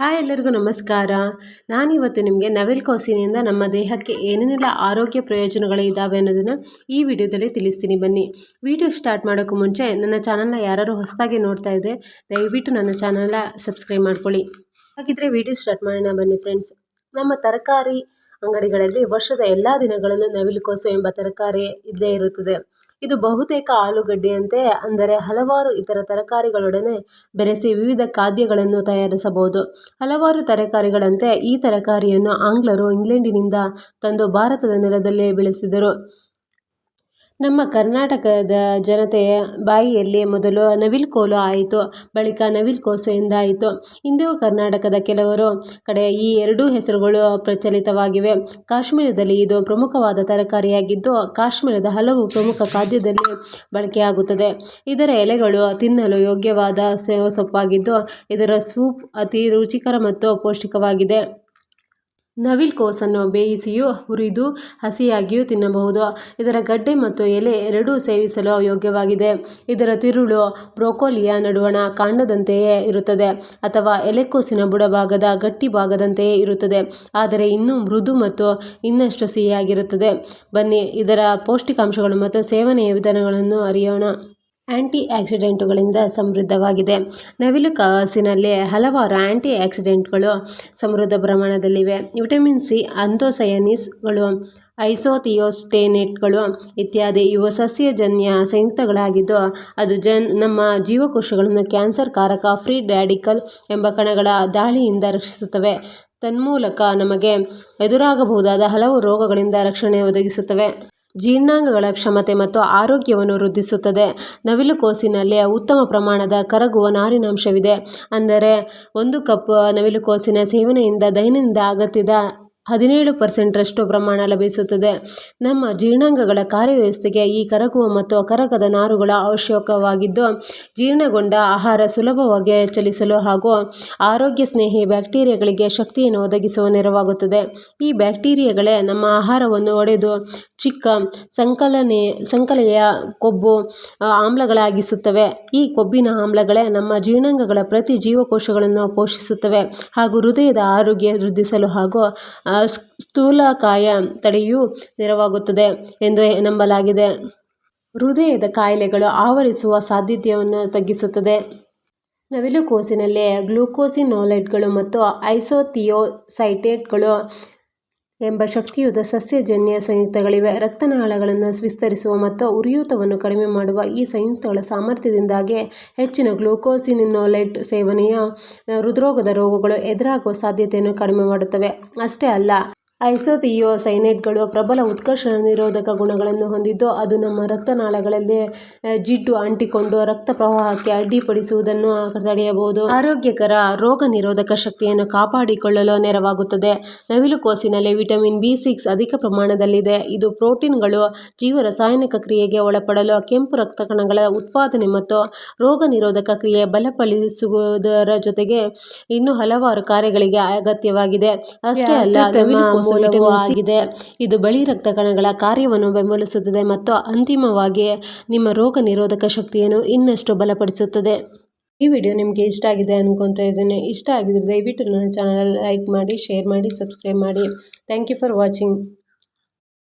Hi ಎಲ್ಲರಿಗೂ ನಮಸ್ಕಾರ. ನಾನಿವತ್ತು ನಿಮಗೆ ನವಿಲ್ಕೋಸಿನಿಂದ ನಮ್ಮ ದೇಹಕ್ಕೆ ಏನೇನೆಲ್ಲ ಆರೋಗ್ಯ ಪ್ರಯೋಜನಗಳು ಇದ್ದಾವೆ ಅನ್ನೋದನ್ನು ಈ ವಿಡಿಯೋದಲ್ಲಿ ತಿಳಿಸ್ತೀನಿ. ಬನ್ನಿ, ವಿಡಿಯೋ ಸ್ಟಾರ್ಟ್ ಮಾಡೋಕ್ಕೂ ಮುಂಚೆ ನನ್ನ ಚಾನಲ್ನ ಯಾರು ಹೊಸದಾಗಿ ನೋಡ್ತಾ ಇದ್ದರೆ ದಯವಿಟ್ಟು ನನ್ನ ಚಾನಲ್ನ ಸಬ್ಸ್ಕ್ರೈಬ್ ಮಾಡ್ಕೊಳ್ಳಿ. ಹಾಗಿದ್ರೆ ವಿಡಿಯೋ ಸ್ಟಾರ್ಟ್ ಮಾಡೋಣ ಬನ್ನಿ ಫ್ರೆಂಡ್ಸ್. ನಮ್ಮ ತರಕಾರಿ ಅಂಗಡಿಗಳಲ್ಲಿ ವರ್ಷದ ಎಲ್ಲ ದಿನಗಳಲ್ಲೂ ನವಿಲುಕೋಸು ಎಂಬ ತರಕಾರಿ ಇದ್ದೇ ಇರುತ್ತದೆ. ಇದು ಬಹುತೇಕ ಆಲೂಗಡ್ಡೆಯಂತೆ ಅಂದರೆ ಹಲವಾರು ಇತರ ತರಕಾರಿಗಳೊಡನೆ ಬೆರೆಸಿ ವಿವಿಧ ಖಾದ್ಯಗಳನ್ನು ತಯಾರಿಸಬಹುದು. ಹಲವಾರು ತರಕಾರಿಗಳಂತೆ ಈ ತರಕಾರಿಯನ್ನು ಆಂಗ್ಲರು ಇಂಗ್ಲೆಂಡಿನಿಂದ ತಂದು ಭಾರತದ ನೆಲದಲ್ಲೇ ಬೆಳೆಸಿದರು. ನಮ್ಮ ಕರ್ನಾಟಕದ ಜನತೆಯ ಬಾಯಿಯಲ್ಲಿ ಮೊದಲು ನವಿಲುಕೋಲು ಆಯಿತು, ಬಳಿಕ ನವಿಲುಕೋಸು ಎಂದಾಯಿತು. ಇಂದು ಕರ್ನಾಟಕದ ಕೆಲವರು ಕಡೆ ಈ ಎರಡೂ ಹೆಸರುಗಳು ಪ್ರಚಲಿತವಾಗಿವೆ. ಕಾಶ್ಮೀರದಲ್ಲಿ ಇದು ಪ್ರಮುಖವಾದ ತರಕಾರಿಯಾಗಿದ್ದು, ಕಾಶ್ಮೀರದ ಹಲವು ಪ್ರಮುಖ ಖಾದ್ಯದಲ್ಲಿ ಬಳಕೆಯಾಗುತ್ತದೆ. ಇದರ ಎಲೆಗಳು ತಿನ್ನಲು ಯೋಗ್ಯವಾದ ಸೊಪ್ಪಾಗಿದ್ದು ಇದರ ಸೂಪ್ ಅತಿ ರುಚಿಕರ ಮತ್ತು ಪೌಷ್ಟಿಕವಾಗಿದೆ. ನವಿಲುಕೋಸನ್ನು ಬೇಯಿಸಿಯೂ ಹುರಿದು ಹಸಿಯಾಗಿಯೂ ತಿನ್ನಬಹುದು. ಇದರ ಗಡ್ಡೆ ಮತ್ತು ಎಲೆ ಎರಡೂ ಸೇವಿಸಲು ಯೋಗ್ಯವಾಗಿದೆ. ಇದರ ತಿರುಳು ಬ್ರೊಕೊಲಿಯ ನಡುವಣ ಕಾಂಡದಂತೆಯೇ ಇರುತ್ತದೆ ಅಥವಾ ಎಲೆಕೋಸಿನ ಬುಡಭಾಗದ ಗಟ್ಟಿ ಭಾಗದಂತೆಯೇ ಇರುತ್ತದೆ. ಆದರೆ ಇನ್ನೂ ಮೃದು ಮತ್ತು ಇನ್ನಷ್ಟು ಸಿಹಿಯಾಗಿರುತ್ತದೆ. ಬನ್ನಿ, ಇದರ ಪೌಷ್ಟಿಕಾಂಶಗಳು ಮತ್ತು ಸೇವನೆಯ ವಿಧಾನಗಳನ್ನು ಅರಿಯೋಣ. ಆ್ಯಂಟಿ ಆಕ್ಸಿಡೆಂಟುಗಳಿಂದ ಸಮೃದ್ಧವಾಗಿದೆ. ನವಿಲು ಕಾಸಿನಲ್ಲಿ ಹಲವಾರು ಆ್ಯಂಟಿ ಆಕ್ಸಿಡೆಂಟ್ಗಳು ಸಮೃದ್ಧ ಪ್ರಮಾಣದಲ್ಲಿವೆ. ವಿಟಮಿನ್ ಸಿ, ಅಂಥೋಸಯನಿಸ್ಗಳು, ಐಸೋಥಿಯೋಸ್ಟೇನೇಟ್ಗಳು ಇತ್ಯಾದಿ ಇವು ಸಸ್ಯಜನ್ಯ ಸಂಯುಕ್ತಗಳಾಗಿದ್ದು, ಅದು ಜನ್, ನಮ್ಮ ಜೀವಕೋಶಗಳನ್ನು ಕ್ಯಾನ್ಸರ್ ಕಾರಕ ಫ್ರೀ ರ್ಯಾಡಿಕಲ್ ಎಂಬ ಕಣಗಳ ದಾಳಿಯಿಂದ ರಕ್ಷಿಸುತ್ತವೆ. ತನ್ಮೂಲಕ ನಮಗೆ ಎದುರಾಗಬಹುದಾದ ಹಲವು ರೋಗಗಳಿಂದ ರಕ್ಷಣೆ ಒದಗಿಸುತ್ತವೆ. ಜೀರ್ಣಾಂಗಗಳ ಕ್ಷಮತೆ ಮತ್ತು ಆರೋಗ್ಯವನ್ನು ವೃದ್ಧಿಸುತ್ತದೆ. ನವಿಲುಕೋಸಿನಲ್ಲಿ ಉತ್ತಮ ಪ್ರಮಾಣದ ಕರಗುವ ನಾರಿನಾಂಶವಿದೆ. ಅಂದರೆ ಒಂದು ಕಪ್ ನವಿಲುಕೋಸಿನ ಸೇವನೆಯಿಂದ ದೈನಂದಿನ ಅಗತ್ಯದ ಹದಿನೇಳು ಪರ್ಸೆಂಟ್ರಷ್ಟು ಪ್ರಮಾಣ ಲಭಿಸುತ್ತದೆ. ನಮ್ಮ ಜೀರ್ಣಾಂಗಗಳ ಕಾರ್ಯವ್ಯವಸ್ಥೆಗೆ ಈ ಕರಗುವ ಮತ್ತು ಕರಗದ ನಾರುಗಳ ಅವಶ್ಯಕವಾಗಿದ್ದು, ಜೀರ್ಣಗೊಂಡ ಆಹಾರ ಸುಲಭವಾಗಿ ಚಲಿಸಲು ಹಾಗೂ ಆರೋಗ್ಯ ಸ್ನೇಹಿ ಬ್ಯಾಕ್ಟೀರಿಯಾಗಳಿಗೆ ಶಕ್ತಿಯನ್ನು ಒದಗಿಸುವ ನೆರವಾಗುತ್ತದೆ. ಈ ಬ್ಯಾಕ್ಟೀರಿಯಾಗಳೇ ನಮ್ಮ ಆಹಾರವನ್ನು ಒಡೆದು ಚಿಕ್ಕ ಸಂಕಲನೆ, ಸಂಕಲೆಯ ಕೊಬ್ಬು ಆಮ್ಲಗಳಾಗಿಸುತ್ತವೆ. ಈ ಕೊಬ್ಬಿನ ಆಮ್ಲಗಳೇ ನಮ್ಮ ಜೀರ್ಣಾಂಗಗಳ ಪ್ರತಿ ಜೀವಕೋಶಗಳನ್ನು ಪೋಷಿಸುತ್ತವೆ ಹಾಗೂ ಹೃದಯದ ಆರೋಗ್ಯ ವೃದ್ಧಿಸಲು ಹಾಗೂ ಸ್ಥೂಲಕಾಯ ತಡೆಯೂ ನೆರವಾಗುತ್ತದೆ ಎಂದು ನಂಬಲಾಗಿದೆ. ಹೃದಯದ ಕಾಯಿಲೆಗಳು ಆವರಿಸುವ ಸಾಧ್ಯತೆಯನ್ನು ತಗ್ಗಿಸುತ್ತದೆ. ನವಿಲುಕೋಸಿನಲ್ಲಿ ಗ್ಲೂಕೋಸಿನೋಲೈಡ್ಗಳು ಮತ್ತು ಐಸೋಥಿಯೋಸೈಟೇಟ್ಗಳು ಎಂಬ ಶಕ್ತಿಯುತ ಸಸ್ಯಜನ್ಯ ಸಂಯುಕ್ತಗಳಿವೆ. ರಕ್ತನಾಳಗಳನ್ನು ವಿಸ್ತರಿಸುವ ಮತ್ತು ಉರಿಯೂತವನ್ನು ಕಡಿಮೆ ಮಾಡುವ ಈ ಸಂಯುಕ್ತಗಳ ಸಾಮರ್ಥ್ಯದಿಂದಾಗಿ ಹೆಚ್ಚಿನ ಗ್ಲೂಕೋಸಿನಿನೋಲೈಟ್ ಸೇವನೆಯು ಹೃದ್ರೋಗದ ರೋಗಗಳು ಎದುರಾಗುವ ಸಾಧ್ಯತೆಯನ್ನು ಕಡಿಮೆ ಮಾಡುತ್ತವೆ. ಅಷ್ಟೇ ಅಲ್ಲ ಐಸೋಥಿಯೋಸೈನೇಟ್ಗಳು ಪ್ರಬಲ ಉತ್ಕರ್ಷ ನಿರೋಧಕ ಗುಣಗಳನ್ನು ಹೊಂದಿದ್ದು ಅದು ನಮ್ಮ ರಕ್ತನಾಳಗಳಲ್ಲಿ ಜಿಡ್ಡು ಅಂಟಿಕೊಂಡು ರಕ್ತ ಪ್ರವಾಹಕ್ಕೆ ಅಡ್ಡಿಪಡಿಸುವುದನ್ನು ತಡೆಯಬಹುದು. ಆರೋಗ್ಯಕರ ರೋಗ ನಿರೋಧಕ ಶಕ್ತಿಯನ್ನು ಕಾಪಾಡಿಕೊಳ್ಳಲು ನೆರವಾಗುತ್ತದೆ. ನವಿಲುಕೋಸಿನಲ್ಲಿ ವಿಟಮಿನ್ ಬಿ ಸಿಕ್ಸ್ ಅಧಿಕ ಪ್ರಮಾಣದಲ್ಲಿದೆ. ಇದು ಪ್ರೋಟೀನ್ಗಳು ಜೀವ ರಾಸಾಯನಿಕ ಕ್ರಿಯೆಗೆ ಒಳಪಡಲು ಕೆಂಪು ರಕ್ತ ಕಣಗಳ ಉತ್ಪಾದನೆ ಮತ್ತು ರೋಗ ನಿರೋಧಕ ಕ್ರಿಯೆ ಬಲಪಡಿಸುವುದರ ಜೊತೆಗೆ ಇನ್ನೂ ಹಲವಾರು ಕಾರ್ಯಗಳಿಗೆ ಅಗತ್ಯವಾಗಿದೆ. ಅಷ್ಟೇ ಅಲ್ಲ ನವಿಲುಕೋಸು ಆಗಿದೆ ಇದು ಬಳಿ ರಕ್ತ ಕಣಗಳ ಕಾರ್ಯವನ್ನು ಬೆಂಬಲಿಸುತ್ತದೆ ಮತ್ತು ಅಂತಿಮವಾಗಿ ನಿಮ್ಮ ರೋಗ ನಿರೋಧಕ ಶಕ್ತಿಯನ್ನು ಇನ್ನಷ್ಟು ಬಲಪಡಿಸುತ್ತದೆ. ಈ ವಿಡಿಯೋ ನಿಮಗೆ ಇಷ್ಟ ಆಗಿದೆ ಅನ್ಕೊತಾ ಇದ್ದೇನೆ. ಇಷ್ಟ ಆಗಿದ್ರೆ ದಯವಿಟ್ಟು ನನ್ನ ಚಾನಲ್ ಲೈಕ್ ಮಾಡಿ, ಶೇರ್ ಮಾಡಿ, ಸಬ್ಸ್ಕ್ರೈಬ್ ಮಾಡಿ. Thank you for watching.